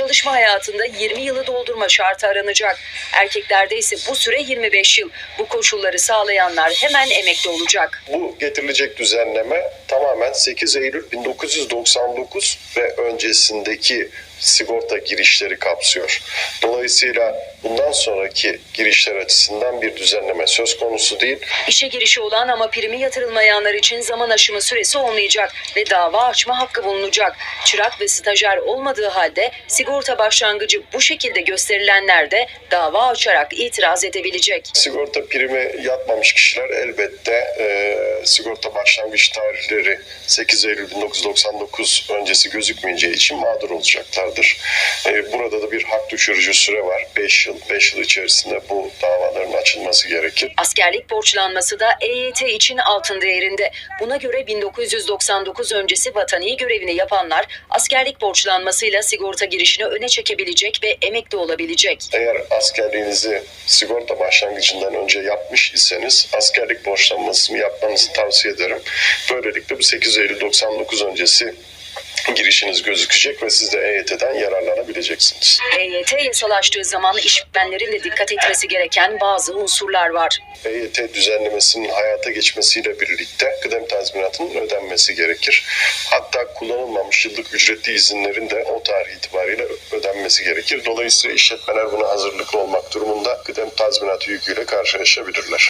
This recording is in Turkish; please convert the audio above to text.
çalışma hayatında 20 yılı doldurma şartı aranacak. Erkeklerde ise bu süre 25 yıl. Bu koşulları sağlayanlar hemen emekli olacak. Bu getirilecek düzenleme tamamen 8 Eylül 1999 ve öncesindeki sigorta girişleri kapsıyor. Dolayısıyla bundan sonraki girişler açısından bir düzenleme söz konusu değil. İşe girişi olan ama primi yatırılmayanlar için zaman aşımı süresi olmayacak ve dava açma hakkı bulunacak. Çırak ve stajyer olmadığı halde sigorta başlangıcı bu şekilde gösterilenler de dava açarak itiraz edebilecek. Sigorta primi yatmamış kişiler elbette e, sigorta başlangıç tarihleri 8 Eylül 1999 öncesi gözükmeyeceği için mağdur olacaklardır. E, burada da bir hak düşürücü süre var. 5 yıl. 5 yıl içerisinde bu davaların açılması gerekir. Askerlik borçlanması da EYT için altın değerinde. Buna göre 1999 öncesi vatani görevini yapanlar askerlik borçlanmasıyla sigorta girişini öne çekebilecek ve emekli olabilecek. Eğer askerliğinizi sigorta başlangıcından önce yapmış iseniz askerlik borçlanmasını yapmanızı tavsiye ederim. Böylelikle bu 8 Eylül 99 öncesi girişiniz gözükecek ve siz de EYT'den yararlanabileceksiniz. EYT yasalaştığı zaman işverenlerin de dikkat etmesi gereken bazı unsurlar var. EYT düzenlemesinin hayata geçmesiyle birlikte kıdem tazminatının ödenmesi gerekir. Hatta kullanılmamış yıllık ücretli izinlerin de o tarih itibariyle ödenmesi gerekir. Dolayısıyla işletmeler buna hazırlıklı olmak durumunda kıdem tazminatı yüküyle karşılaşabilirler.